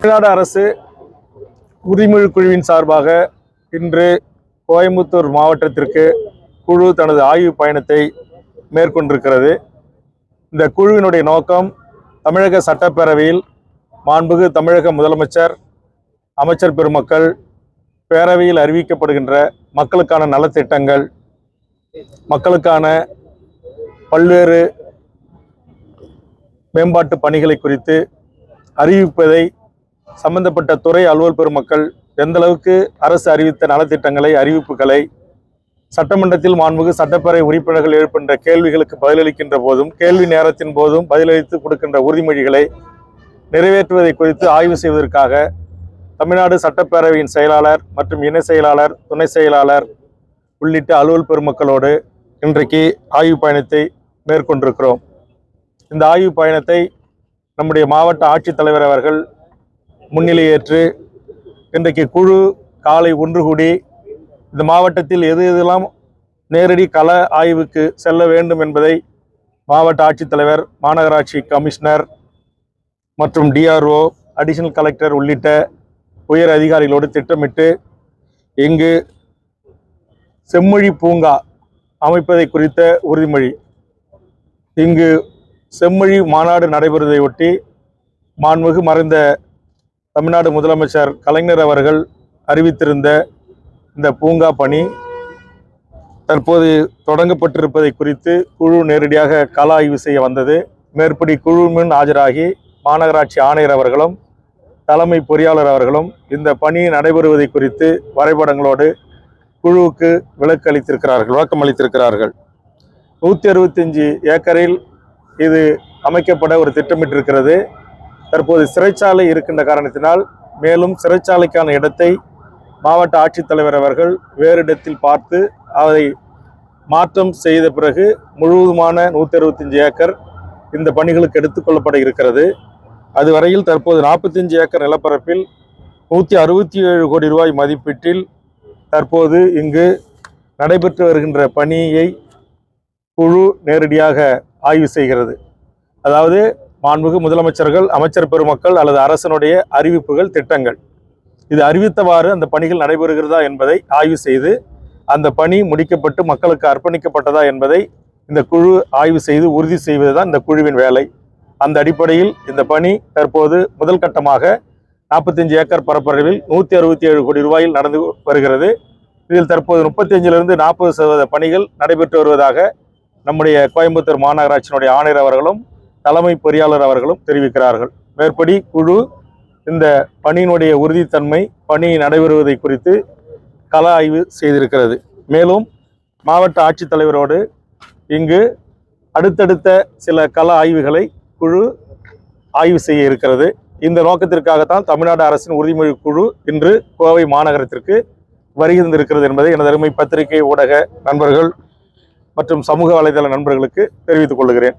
தமிழ்நாடு அரசு உரிமொழி குழுவின் சார்பாக இன்று கோயம்புத்தூர் மாவட்டத்திற்கு குழு தனது ஆய்வு பயணத்தை மேற்கொண்டிருக்கிறது. இந்த குழுவினுடைய நோக்கம் தமிழக சட்டப்பேரவையில் மாண்புகு தமிழக முதலமைச்சர் அமைச்சர் பெருமக்கள் பேரவையில் அறிவிக்கப்படுகின்ற மக்களுக்கான நலத்திட்டங்கள் மக்களுக்கான பல்வேறு மேம்பாட்டு பணிகளை குறித்து அறிவிப்பதை சம்பந்தப்பட்ட துறை அலுவல் பெருமக்கள் எந்த அளவுக்கு அரசு அறிவித்த நலத்திட்டங்களை அறிவிப்புகளை சட்டமன்றத்தில் மாண்புகு சட்டப்பேரவை உறுப்பினர்கள் எழுப்புகின்ற கேள்விகளுக்கு பதிலளிக்கின்ற போதும் கேள்வி நேரத்தின் போதும் பதிலளித்து கொடுக்கின்ற உறுதிமொழிகளை நிறைவேற்றுவதை குறித்து ஆய்வு செய்வதற்காக தமிழ்நாடு சட்டப்பேரவையின் செயலாளர் மற்றும் இணை செயலாளர் துணை செயலாளர் உள்ளிட்ட அலுவல் பெருமக்களோடு இன்றைக்கு ஆய்வு பயணத்தை மேற்கொண்டிருக்கிறோம். இந்த ஆய்வு பயணத்தை நம்முடைய மாவட்ட ஆட்சித்தலைவர் அவர்கள் முன்னிலையேற்று இன்றைக்கு குழு காலை ஒன்று கூடி இந்த மாவட்டத்தில் எது எதெல்லாம் நேரடி கள ஆய்வுக்கு செல்ல வேண்டும் என்பதை மாவட்ட ஆட்சித்தலைவர் மாநகராட்சி கமிஷனர் மற்றும் டிஆர்ஓ அடிஷனல் கலெக்டர் உள்ளிட்ட உயர் அதிகாரிகளோடு திட்டமிட்டு இங்கு செம்மொழி பூங்கா அமைப்பதை குறித்த உறுதிமொழி. இங்கு செம்மொழி மாநாடு நடைபெறுவதையொட்டி மாண்புமிகு மறைந்த தமிழ்நாடு முதலமைச்சர் கலைஞர் அவர்கள் அறிவித்திருந்த இந்த பூங்கா பணி தற்போது தொடங்கப்பட்டிருப்பதை குறித்து குழு நேரடியாக கள ஆய்வு செய்ய வந்தது. மேற்படி குழு முன் ஆஜராகி மாநகராட்சி ஆணையர் அவர்களும் தலைமை பொறியாளர் அவர்களும் இந்த பணி நடைபெறுவதை குறித்து வரைபடங்களோடு குழுவுக்கு விளக்கு அளித்திருக்கிறார்கள் விளக்கம் அளித்திருக்கிறார்கள். நூற்றி அறுபத்தஞ்சு ஏக்கரில் இது அமைக்கப்பட ஒரு திட்டமிட்டிருக்கிறது. தற்போது சிறைச்சாலை இருக்கின்ற காரணத்தினால் மேலும் சிறைச்சாலைக்கான இடத்தை மாவட்ட ஆட்சித்தலைவர் அவர்கள் வேறு இடத்தில் பார்த்து அதை மாற்றம் செய்த பிறகு முழுவதுமான நூற்றி அறுபத்தஞ்சு ஏக்கர் இந்த பணிகளுக்கு எடுத்துக்கொள்ளப்பட இருக்கிறது. அதுவரையில் தற்போது நாற்பத்தஞ்சு ஏக்கர் நிலப்பரப்பில் நூற்றி அறுபத்தி ஏழு கோடி ரூபாய் மதிப்பீட்டில் தற்போது இங்கு நடைபெற்று வருகின்ற பணியை குழு நேரடியாக ஆய்வு செய்கிறது. அதாவது மாண்புகு முதலமைச்சர்கள் அமைச்சர் பெருமக்கள் அல்லது அரசனுடைய அறிவிப்புகள் திட்டங்கள். இது அறிவித்தவாறு அந்த பணிகள் நடைபெறுகிறதா என்பதை ஆய்வு செய்து அந்த பணி முடிக்கப்பட்டு மக்களுக்கு அர்ப்பணிக்கப்பட்டதா என்பதை இந்த குழு ஆய்வு செய்து உறுதி செய்வதுதான் இந்த குழுவின் வேலை. அந்த அடிப்படையில் இந்த பணி தற்போது முதல் கட்டமாக நாற்பத்தஞ்சு ஏக்கர் பரப்பளவில் நூற்றி அறுபத்தி ஏழு கோடி ரூபாயில் நடந்து வருகிறது. இதில் தற்போது முப்பத்தஞ்சிலிருந்து நாற்பது சதவீத பணிகள் நடைபெற்று வருவதாக நம்முடைய கோயம்புத்தூர் மாநகராட்சியினுடைய ஆணையர் அவர்களும் தலைமை பொறியாளர் அவர்களும் தெரிவிக்கிறார்கள். மேற்படி குழு இந்த பணியினுடைய உறுதித்தன்மை பணி நடைபெறுவதை குறித்து கள ஆய்வு செய்திருக்கிறது. மேலும் மாவட்ட ஆட்சித்தலைவரோடு இங்கு அடுத்தடுத்த சில கள ஆய்வுகளை குழு ஆய்வு செய்ய இருக்கிறது. இந்த நோக்கத்திற்காகத்தான் தமிழ்நாடு அரசின் உறுதிமொழி குழு இன்று கோவை மாநகரத்திற்கு வருகின்றிருக்கிறது என்பதை எனது அருமை பத்திரிகை ஊடக நண்பர்கள் மற்றும் சமூக வலைதள நண்பர்களுக்கு தெரிவித்துக் கொள்கிறேன்.